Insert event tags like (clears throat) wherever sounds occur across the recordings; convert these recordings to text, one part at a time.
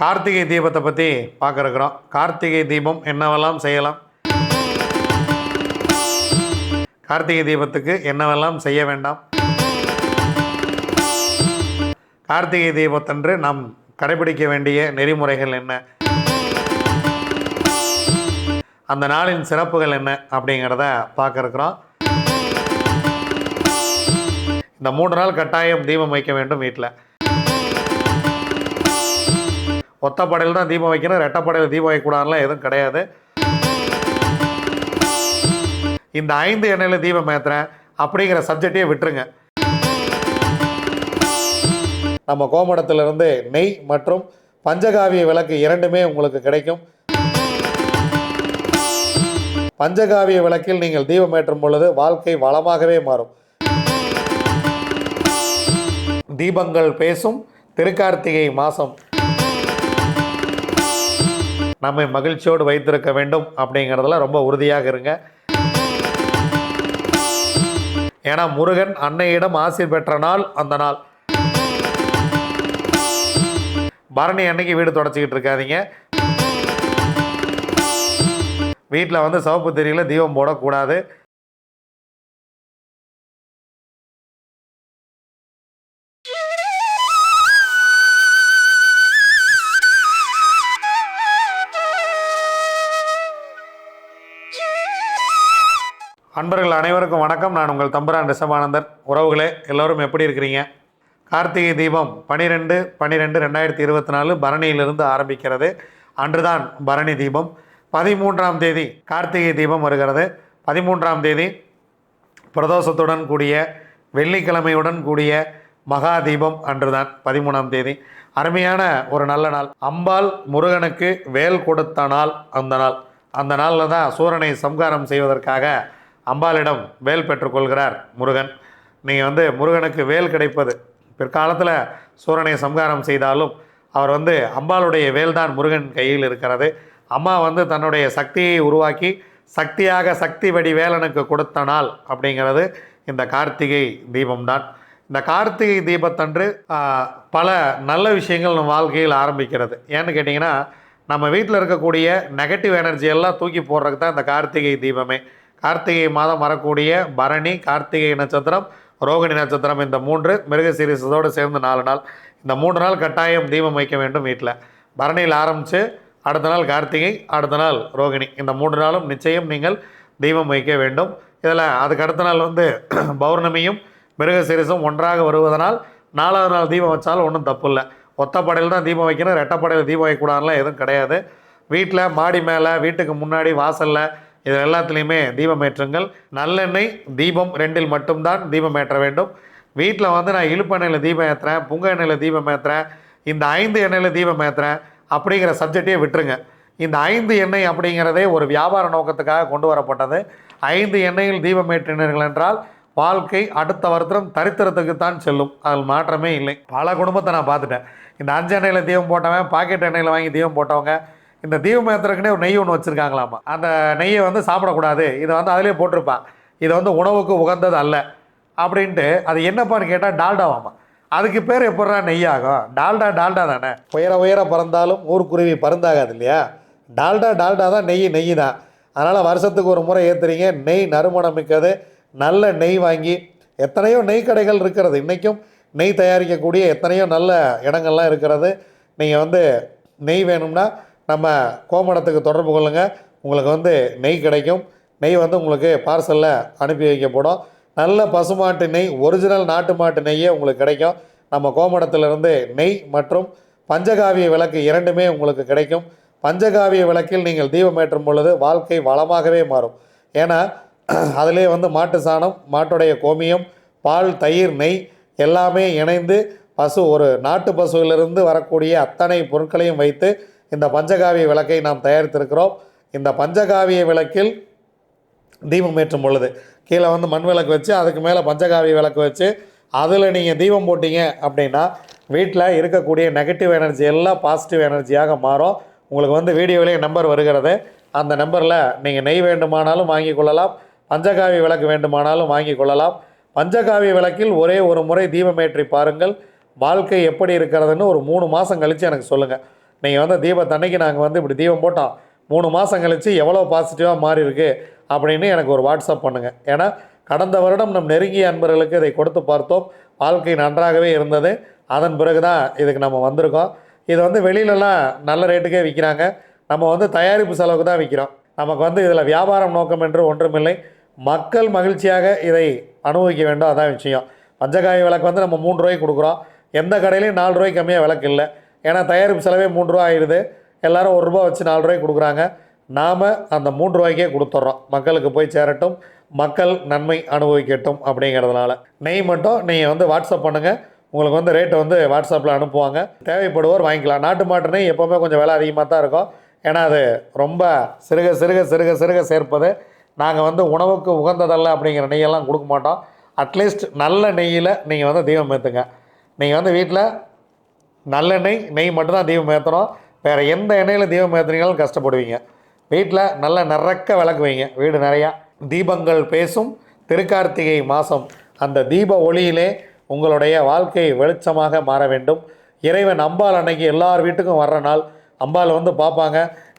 கார்த்திகை தீபத்தை பற்றி பார்க்குறக்குறோம் கார்த்திகை தீபம் என்னவெல்லாம் செய்யலாம்? கார்த்திகை தீபத்துக்கு என்னவெல்லாம் செய்ய வேண்டாம்? கார்த்திகை தீபத்தன்று நாம் கடைபிடிக்க வேண்டிய நெறிமுறைகள் என்ன? அந்த நாளின் சிறப்புகள் என்ன அப்படிங்கிறத பார்க்குறக்குறோம் இந்த மூன்று நாள் கட்டாயம் தீபம் வைக்க வேண்டும் வீட்டில் ஒத்தப்படையில் தான் தீபம் வைக்கணும் ரெட்டப்படையில் தீபம் வைக்கக்கூடாதுலாம் எதுவும் கிடையாது. இந்த ஐந்து எண்ணெயில் தீபம் ஏற்றுறேன் அப்படிங்கிற சப்ஜெக்டையே விட்டுருங்க. நம்ம கோமடத்திலிருந்து நெய் மற்றும் பஞ்சகாவிய விளக்கு இரண்டுமே உங்களுக்கு கிடைக்கும். பஞ்சகாவிய விளக்கில் நீங்கள் தீபம் ஏற்றும் பொழுது வாழ்க்கை வளமாகவே மாறும். தீபங்கள் பேசும் திருக்கார்த்திகை மாதம் நம்மை மகிழ்ச்சியோடு வைத்திருக்க வேண்டும் அப்படிங்கிறதுல ரொம்ப உறுதியாக இருங்க. ஏன்னா முருகன் அன்னையிடம் ஆசீர் பெற்ற நாள் அந்த நாள். பரணி அன்னைக்கு வீடு தொடச்சிக்கிட்டு இருக்காதீங்க. வீட்டில் வந்து சிவப்பு திரியில தீபம் போடக்கூடாது. அன்பர்கள் அனைவருக்கும் வணக்கம். நான் உங்கள் தம்புரான் ரிஷபானந்தர் உறவுகளே எல்லோரும் எப்படி இருக்கிறீங்க? கார்த்திகை தீபம் பனிரெண்டு பன்னிரெண்டு ரெண்டாயிரத்தி இருபத்தி நாலு பரணியிலிருந்து ஆரம்பிக்கிறது. அன்றுதான் பரணி தீபம். பதிமூன்றாம் தேதி கார்த்திகை தீபம் வருகிறது. பதிமூன்றாம் தேதி பிரதோஷத்துடன் கூடிய வெள்ளிக்கிழமையுடன் கூடிய மகா தீபம் அன்றுதான் பதிமூணாம் தேதி. அருமையான ஒரு நல்ல நாள். அம்பாள் முருகனுக்கு வேல் கொடுத்த நாள் அந்த நாள். அந்த நாளில் தான் சூரனை சம்காரம் செய்வதற்காக அம்பாளிடம் வேல் பெற்றுக்கொள்கிறார் முருகன். நீங்கள் வந்து முருகனுக்கு வேல் கிடைப்பது பிற்காலத்தில் சூரனை சம்காரம் செய்தாலும் அவர் வந்து அம்பாளுடைய வேல்தான் முருகன் கையில் இருக்கிறது. அம்மா வந்து தன்னுடைய சக்தியை உருவாக்கி சக்தியாக சக்தி வடி வேலனுக்கு கொடுத்த நாள் அப்படிங்கிறது இந்த கார்த்திகை தீபம்தான். இந்த கார்த்திகை தீபத்தன்று பல நல்ல விஷயங்கள் நம்ம வாழ்க்கையில் ஆரம்பிக்கிறது. ஏன்னு கேட்டிங்கன்னா நம்ம வீட்டில் இருக்கக்கூடிய நெகட்டிவ் எனர்ஜி எல்லாம் தூக்கி போடுறதுக்கு தான் இந்த கார்த்திகை தீபமே. கார்த்திகை மாதம் வரக்கூடிய பரணி கார்த்திகை நட்சத்திரம் ரோகிணி நட்சத்திரம் இந்த மூன்று மிருக சீரிசத்தோடு சேர்ந்து நாலு நாள். இந்த மூன்று நாள் கட்டாயம் தீபம் வைக்க வேண்டும் வீட்டில். பரணியில் ஆரம்பித்து அடுத்த நாள் கார்த்திகை அடுத்த நாள் ரோகிணி. இந்த மூன்று நாளும் நிச்சயம் நீங்கள் தீபம் வைக்க வேண்டும். இதில் அதுக்கு அடுத்த நாள் வந்து (clears throat) பௌர்ணமியும் மிருக சீரிசும் ஒன்றாக வருவதனால் நாலாவது நாள் தீபம் வச்சாலும் ஒன்றும் தப்பு இல்லை. ஒத்தப்படையில் தான் தீபம் வைக்கணும் ரெட்டப்படையில் தீபம் வைக்கக்கூடாதுலாம் எதுவும் கிடையாது. வீட்டில் மாடி மேலே வீட்டுக்கு முன்னாடி வாசலில் இது எல்லாத்துலேயுமே தீபம் ஏற்றுங்கள் நல்லெண்ணெய் தீபம் ரெண்டில் மட்டும்தான் தீபம் ஏற்ற வேண்டும். வீட்டில் வந்து நான் இழுப்பு எண்ணெயில் தீபம் ஏற்றுறேன் புங்க எண்ணெயில் தீபம் ஏற்றுறேன் இந்த ஐந்து எண்ணெயில் தீபம் ஏற்றுறேன் அப்படிங்கிற சப்ஜெக்டே விட்டுருங்க. இந்த ஐந்து எண்ணெய் அப்படிங்கிறதே ஒரு வியாபார நோக்கத்துக்காக கொண்டு வரப்பட்டது. ஐந்து எண்ணெயில் தீபம் ஏற்றினீர்கள் என்றால் வாழ்க்கை அடுத்த வருத்தம் தரித்திரத்துக்கு தான் செல்லும். அதில் மாற்றமே இல்லை. பல குடும்பத்தை நான் பார்த்துட்டேன். இந்த அஞ்சு எண்ணெயில் தீபம் போட்டவன் பாக்கெட் எண்ணெயில் வாங்கி தீபம் போட்டவங்க இந்த தீபம் ஏற்றுறக்குனே ஒரு நெய் ஒன்று வச்சுருக்காங்களாமா. அந்த நெய்யை வந்து சாப்பிடக்கூடாது. இதை வந்து அதிலே போட்டிருப்பான். இது வந்து உணவுக்கு உகந்தது அல்ல. அப்படின்ட்டு அது என்னப்பான்னு கேட்டால் டால்டாவாமா. அதுக்கு பேர் எப்படா நெய் ஆகும் டால்டா டால்டா தானே? உயர உயர பறந்தாலும் ஊர்க்குருவி பறந்தாகாது இல்லையா? டால்டா டால்டா தான் நெய் நெய் தான். அதனால் வருஷத்துக்கு ஒரு முறை ஏற்றுறீங்க நெய் நறுமணம் மிக்கது. நல்ல நெய் வாங்கி எத்தனையோ நெய் கடைகள் இருக்கிறது. இன்றைக்கும் நெய் தயாரிக்கக்கூடிய எத்தனையோ நல்ல இடங்கள்லாம் இருக்கிறது. நீங்கள் வந்து நெய் வேணும்னா நம்ம கோமடத்துக்கு தொடர்பு கொள்ளுங்கள் உங்களுக்கு வந்து நெய் கிடைக்கும். நெய் வந்து உங்களுக்கு பார்சலில் அனுப்பி வைக்கப்படும். நல்ல பசுமாட்டு நெய் ஒரிஜினல் நாட்டு மாட்டு நெய்யே உங்களுக்கு கிடைக்கும். நம்ம கோமடத்திலிருந்து நெய் மற்றும் பஞ்சகாவிய விளக்கு இரண்டுமே உங்களுக்கு கிடைக்கும். பஞ்சகாவிய விளக்கில் நீங்கள் தீபம் ஏற்றும் பொழுது வாழ்க்கை வளமாகவே மாறும். ஏன்னா அதிலே வந்து மாட்டு சாணம் மாட்டுடைய கோமியம் பால் தயிர் நெய் எல்லாமே இணைந்து பசு ஒரு நாட்டு பசுவிலிருந்து வரக்கூடிய அத்தனை பொருட்களையும் வைத்து இந்த பஞ்சகாவிய விளக்கை நாம் தயாரித்திருக்கிறோம். இந்த பஞ்சகாவிய விளக்கில் தீபம் ஏற்றும் பொழுது கீழே வந்து மண் விளக்கு வச்சு அதுக்கு மேலே பஞ்சகாவிய விளக்கு வச்சு அதில் நீங்கள் தீபம் போட்டீங்க அப்படின்னா வீட்டில் இருக்கக்கூடிய நெகட்டிவ் எனர்ஜி எல்லாம் பாசிட்டிவ் எனர்ஜியாக மாறும். உங்களுக்கு வந்து வீடியோவிலேயே நம்பர் வருகிறது. அந்த நம்பரில் நீங்கள் நெய் வேண்டுமானாலும் வாங்கி கொள்ளலாம் பஞ்சகாவிய விளக்கு வேண்டுமானாலும் வாங்கி கொள்ளலாம். பஞ்சகாவிய விளக்கில் ஒரே ஒரு முறை தீபமேற்றி பாருங்கள். வாழ்க்கை எப்படி இருக்கிறதுன்னு ஒரு மூணு மாதம் கழித்து எனக்கு சொல்லுங்கள் நீங்கள் வந்து தீபத்தன்னைக்கு நாங்கள் வந்து இப்படி தீபம் போட்டோம். மூணு மாதம் கழித்து எவ்வளோ பாசிட்டிவாக மாறி இருக்கு அப்படின்னு எனக்கு ஒரு வாட்ஸ்அப் பண்ணுங்கள் ஏன்னா கடந்த வருடம் நம் நெருங்கிய அன்பர்களுக்கு இதை கொடுத்து பார்த்தோம். வாழ்க்கை நன்றாகவே இருந்தது. அதன் பிறகு தான் இதுக்கு நம்ம வந்திருக்கோம். இது வந்து வெளியிலலாம் நல்ல ரேட்டுக்கே விற்கிறாங்க நம்ம வந்து தயாரிப்பு செலவுக்கு தான் விற்கிறோம் நமக்கு வந்து இதில் வியாபாரம் நோக்கம் என்று ஒன்றுமில்லை. மக்கள் மகிழ்ச்சியாக இதை அனுபவிக்க வேண்டும். அதான் விஷயம். பஞ்சகாய விளக்கு வந்து நம்ம மூணு ரூபாய்க்கு கொடுக்குறோம். எந்த கடையிலையும் நாலு ரூபாய்க்கு கம்மியாக விளக்கு இல்லை. ஏன்னா தயாரிப்பு செலவே மூன்று ரூபா ஆயிடுது. எல்லோரும் ஒரு ரூபா வச்சு நாலு ரூபாய்க்கு கொடுக்குறாங்க. நாம் அந்த மூன்று ரூபாய்க்கே கொடுத்துட்றோம் மக்களுக்கு போய் சேரட்டும். மக்கள் நன்மை அனுபவிக்கட்டும் அப்படிங்கிறதுனால. நெய் மட்டும் நீங்கள் வந்து வாட்ஸ்அப் பண்ணுங்கள் உங்களுக்கு வந்து ரேட்டை வந்து வாட்ஸ்அப்பில் அனுப்புவாங்க. தேவைப்படுவோர் வாங்கிக்கலாம். நாட்டு மாட்டு நெய் எப்போவுமே கொஞ்சம் விலை அதிகமாக தான் இருக்கும். ஏன்னா அது ரொம்ப சிறுக சிறுக சிறுக சிறுக சேர்ப்பது. நாங்கள் வந்து உணவுக்கு உகந்ததல்ல அப்படிங்கிற நெய்யெல்லாம் கொடுக்க மாட்டோம். அட்லீஸ்ட் நல்ல நெய்யில் நீங்கள் வந்து தீபம் ஏற்றுங்க நீங்கள் வந்து வீட்டில் நல்லெண்ணெய் நெய் மட்டும்தான் தீபம் ஏற்றணும் வேறு எந்த எண்ணெயில் தீபம் ஏற்றுனீங்களும் கஷ்டப்படுவீங்க. வீட்டில் நல்ல நிறக்க விளக்கு வைங்க வீடு நிறையா தீபங்கள் பேசும். திருக்கார்த்திகை மாதம் அந்த தீப ஒளியிலே உங்களுடைய வாழ்க்கை வெளிச்சமாக மாற வேண்டும். இறைவன் அம்பாள் அன்னைக்கு எல்லார் வீட்டுக்கும் வர்ற நாள். அம்பாள் வந்து பார்ப்பாங்க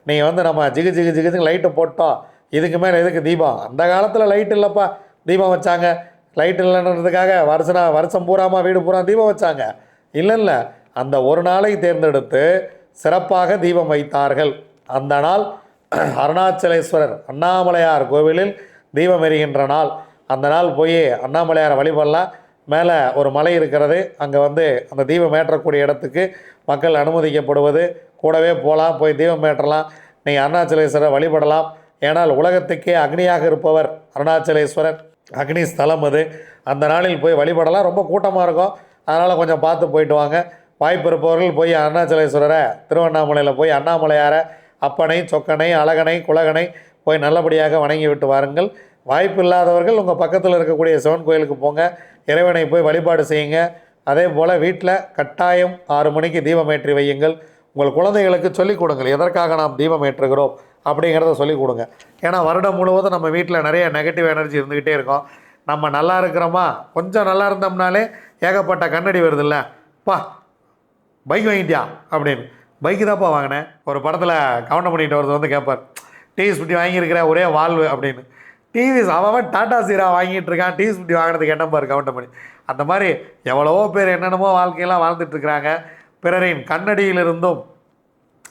நீங்கள் வந்து நம்ம ஜிகு ஜிகு ஜிகு லைட்டு போட்டோம் இதுக்கு மேலே எதுக்கு தீபம்? அந்த காலத்தில் லைட் இல்லைப்பா தீபம் வச்சாங்க. லைட் இல்லைன்றதுக்காக வருஷனா வருஷம் பூராமா வீடு பூரா தீபம் வச்சாங்க. இல்லை இல்லை. அந்த ஒரு நாளை தேர்ந்தெடுத்து சிறப்பாக தீபம் வைத்தார்கள். அந்த நாள் அருணாச்சலேஸ்வரர் அண்ணாமலையார் கோவிலில் தீபம் எரிகின்ற நாள். அந்த நாள் போய் அண்ணாமலையாரை வழிபடலாம் மேலே ஒரு மலை இருக்கிறது. அங்கே வந்து அந்த தீபம் ஏற்றக்கூடிய இடத்துக்கு மக்கள் அனுமதிக்கப்படுவது. கூடவே போகலாம் போய் தீபம் ஏற்றலாம். நீங்கள் அருணாச்சலேஸ்வரர் வழிபடலாம். ஏனால் உலகத்துக்கே அக்னியாக இருப்பவர் அருணாச்சலேஸ்வரர். அக்னி ஸ்தலம் அது. அந்த நாளில் போய் வழிபடலாம். ரொம்ப கூட்டமாக இருக்கும். அதனால் கொஞ்சம் பார்த்து போயிட்டு வாங்க. வாய்ப்பிருப்பவர்கள் போய் அருணாச்சலேஸ்வரரை திருவண்ணாமலையில் போய் அண்ணாமலையாரை அப்பனை சொக்கனை அழகனை குலகனை போய் நல்லபடியாக வணங்கி விட்டு வாருங்கள். வாய்ப்பு இல்லாதவர்கள் உங்கள் பக்கத்தில் இருக்கக்கூடிய சிவன் கோயிலுக்கு போங்க. இறைவனை போய் வழிபாடு செய்யுங்க. அதே போல் வீட்டில் கட்டாயம் ஆறு மணிக்கு தீபம் ஏற்றி வையுங்கள். உங்கள் குழந்தைகளுக்கு சொல்லிக் கொடுங்கள். எதற்காக நாம் தீபம் ஏற்றுகிறோம் அப்படிங்கிறத சொல்லிக் கொடுங்க. ஏன்னா வருடம் முழுவதும் நம்ம வீட்டில் நிறைய நெகட்டிவ் எனர்ஜி இருந்துக்கிட்டே இருக்கோம். நம்ம நல்லா இருக்கிறோமா? கொஞ்சம் நல்லா இருந்தோம்னாலே ஏகப்பட்ட கண்ணடி வருதுல்ல. பா பைக் வாங்கிட்டியா? அப்படின்னு. பைக்கு தான்ப்பா வாங்கினேன். ஒரு படத்தில் கவனம் பண்ணிட்டு ஒருத்தர் வந்து கேட்பார் டிவி பிடி வாங்கியிருக்கிற ஒரே வாழ்வு அப்படின்னு. டிவி அவன் டாடா சீரா வாங்கிட்டு இருக்கான். டிவிஎஸ் பிடி வாங்கினதுக்கு என்ன பாரு கவனம் பண்ணி. அந்த மாதிரி எவ்வளவோ பேர் என்னென்னமோ வாழ்க்கையெல்லாம் வாழ்ந்துட்டுருக்குறாங்க பிறரின் கண்ணடியிலிருந்தும்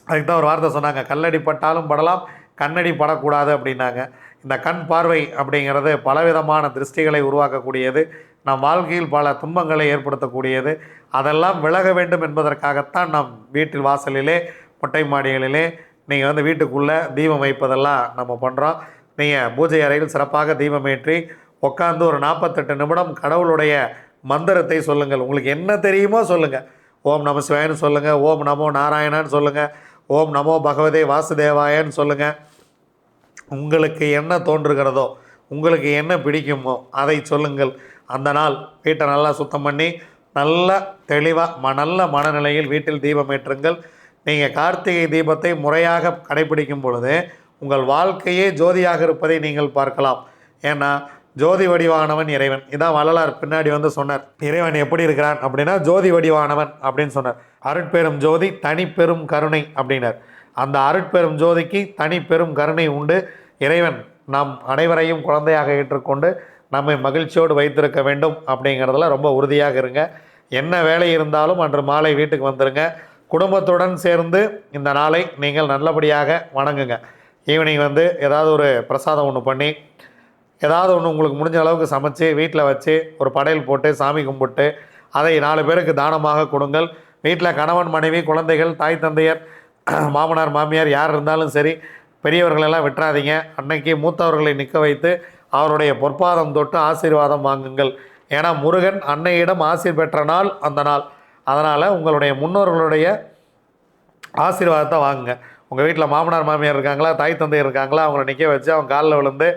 அதுக்கு தான் ஒரு வார்த்தை சொன்னாங்க. கல்லடி பட்டாலும் படலாம் கண்ணடி படக்கூடாது அப்படின்னாங்க. இந்த கண் பார்வை அப்படிங்கிறது பலவிதமான திருஷ்டிகளை உருவாக்கக்கூடியது. நம் வாழ்க்கையில் பல துன்பங்களை ஏற்படுத்தக்கூடியது. அதெல்லாம் விலக வேண்டும் என்பதற்காகத்தான் நம் வீட்டில் வாசலிலே மொட்டை மாடிகளிலே நீங்கள் வந்து வீட்டுக்குள்ளே தீபம் வைப்பதெல்லாம் நம்ம பண்ணுறோம் நீங்கள் பூஜை அறையில் சிறப்பாக தீபம் ஏற்றி உட்காந்து ஒரு நாற்பத்தெட்டு நிமிடம் கடவுளுடைய மந்திரத்தை சொல்லுங்கள். உங்களுக்கு என்ன தெரியுமோ சொல்லுங்கள் ஓம் நம சிவாயன்னு சொல்லுங்கள் ஓம் நமோ நாராயணான்னு சொல்லுங்கள் ஓம் நமோ பகவதே வாசுதேவாயன்னு சொல்லுங்கள் உங்களுக்கு என்ன தோன்றுகிறதோ உங்களுக்கு என்ன பிடிக்குமோ அதை சொல்லுங்கள். அந்த நாள் வீட்டை நல்லா சுத்தம் பண்ணி நல்ல தெளிவாக ம நல்ல மனநிலையில் வீட்டில் தீபம் ஏற்றுங்கள். நீங்கள் கார்த்திகை தீபத்தை முறையாக கடைபிடிக்கும் பொழுது உங்கள் வாழ்க்கையே ஜோதியாக இருப்பதை நீங்கள் பார்க்கலாம். ஏன்னா ஜோதி வடிவானவன் இறைவன். இதான் வள்ளலார் பின்னாடி வந்து சொன்னார். இறைவன் எப்படி இருக்கிறான் அப்படின்னா ஜோதி வடிவானவன் அப்படின்னு சொன்னார். அருட்பெரும் ஜோதி தனிப்பெரும் கருணை அப்படின்னார். அந்த அருட்பெரும் ஜோதிக்கு தனிப்பெரும் கருணை உண்டு. இறைவன் நம் அனைவரையும் குழந்தையாக ஏற்றுக்கொண்டு நம்மை மகிழ்ச்சியோடு வைத்திருக்க வேண்டும் அப்படிங்கிறதுல ரொம்ப உறுதியாக இருங்க. என்ன வேலை இருந்தாலும் அன்று மாலை வீட்டுக்கு வந்துருங்க. குடும்பத்துடன் சேர்ந்து இந்த நாளை நீங்கள் நல்லபடியாக வணங்குங்க. ஈவினிங் வந்து ஏதாவது ஒரு பிரசாதம் ஒன்று பண்ணி ஏதாவது ஒன்று உங்களுக்கு முடிஞ்ச அளவுக்கு சமைச்சு வீட்டில் வச்சு ஒரு படையல் போட்டு சாமி கும்பிட்டு அதை நாலு பேருக்கு தானமாக கொடுங்கள். வீட்டில் கணவன் மனைவி குழந்தைகள் தாய் தந்தையர் மாமனார் மாமியார் யார் இருந்தாலும் சரி பெரியவர்களெல்லாம் விட்டுறாதீங்க. அன்னைக்கு மூத்தவர்களை நிற்க வைத்து அவருடைய பொற்பாதம் தொட்டு ஆசீர்வாதம் வாங்குங்கள். ஏன்னா முருகன் அன்னையிடம் ஆசீர் பெற்ற நாள் அந்த நாள். அதனால் உங்களுடைய முன்னோர்களுடைய ஆசீர்வாதத்தை வாங்குங்க. உங்கள் வீட்டில் மாமனார் மாமியார் இருக்காங்களா தாய் தந்தை இருக்காங்களா அவங்கள நிற்க வச்சு அவங்க காலில் விழுந்து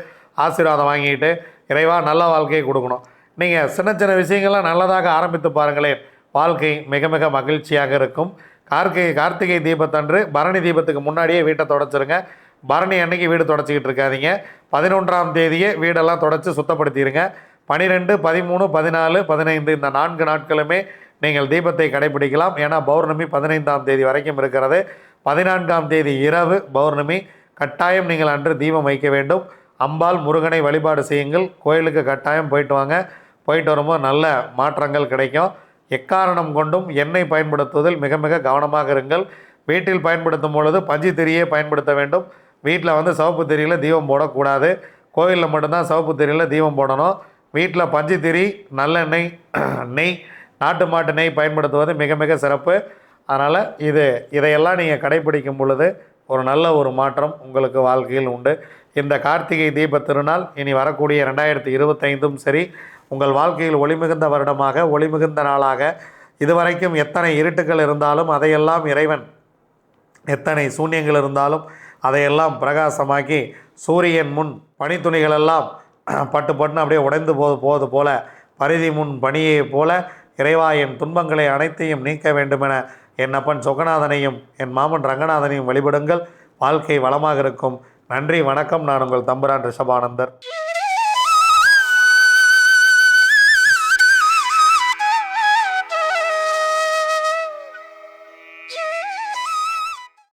ஆசீர்வாதம் வாங்கிட்டு இறைவா நல்ல வாழ்க்கையை கொடுக்கணும். நீங்கள் சின்ன சின்ன விஷயங்கள்லாம் நல்லதாக ஆரம்பித்து பாருங்களேன். வாழ்க்கை மிக மிக மகிழ்ச்சியாக இருக்கும். கார்த்திகை கார்த்திகை தீபத்தன்று பரணி தீபத்துக்கு முன்னாடியே வீட்டை தொடச்சிருங்க. பரணி அன்னைக்கு வீடு தொடச்சிக்கிட்டு இருக்காதீங்க. பதினொன்றாம் தேதியே வீடெல்லாம் தொடச்சி சுத்தப்படுத்திடுங்க பனிரெண்டு பதிமூணு பதினாலு பதினைந்து இந்த நான்கு நாட்களுமே நீங்கள் தீபத்தை கடைபிடிக்கலாம். ஏன்னா பௌர்ணமி பதினைந்தாம் தேதி வரைக்கும் இருக்கிறது. பதினான்காம் தேதி இரவு பௌர்ணமி. கட்டாயம் நீங்கள் அன்று தீபம் வைக்க வேண்டும். அம்பாள் முருகனை வழிபாடு செய்யுங்கள். கோயிலுக்கு கட்டாயம் போயிட்டு வாங்க. போயிட்டு வரும்போது நல்ல மாற்றங்கள் கிடைக்கும். எக்காரணம் கொண்டும் எண்ணெய் பயன்படுத்துவதில் மிக மிக கவனமாக இருங்கள். வீட்டில் பயன்படுத்தும் பொழுது பஞ்சு திரியே பயன்படுத்த வேண்டும். வீட்டில் வந்து சிவப்பு திரியில் தீபம் போடக்கூடாது. கோயிலில் மட்டும்தான் சிவப்பு திரியில் தீபம் போடணும். வீட்டில் பஞ்சு திரி நல்லெண்ணெய் (clears throat) நெய் நாட்டு மாட்டு நெய் பயன்படுத்துவது மிக மிக சிறப்பு. அதனால் இது இதையெல்லாம் நீங்கள் கடைப்பிடிக்கும் பொழுது ஒரு நல்ல ஒரு மாற்றம் உங்களுக்கு வாழ்க்கையில் உண்டு. இந்த கார்த்திகை தீப திருநாள் இனி வரக்கூடிய ரெண்டாயிரத்தி இருபத்தைந்தும் சரி உங்கள் வாழ்க்கையில் ஒளிமிகுந்த வருடமாக ஒளிமிகுந்த நாளாக இதுவரைக்கும் எத்தனை இருட்டுகள் இருந்தாலும் அதையெல்லாம் இறைவன் எத்தனை சூன்யங்கள் இருந்தாலும் அதையெல்லாம் பிரகாசமாக்கி சூரியன் முன் பனித்துணிகளெல்லாம் (clears throat) பட்டு பட்டுன்னு அப்படியே உடைந்து போது போவது போல பரிதி முன் பணியை போல இறைவா என் துன்பங்களை அனைத்தையும் நீக்க வேண்டுமென என் அப்பன் சொகநாதனையும் என் மாமன் ரங்கநாதனையும் வழிபடுங்கள். வாழ்க்கை வளமாக இருக்கும். நன்றி வணக்கம். நான் உங்கள் தம்புரான் ரிஷபானந்தர்.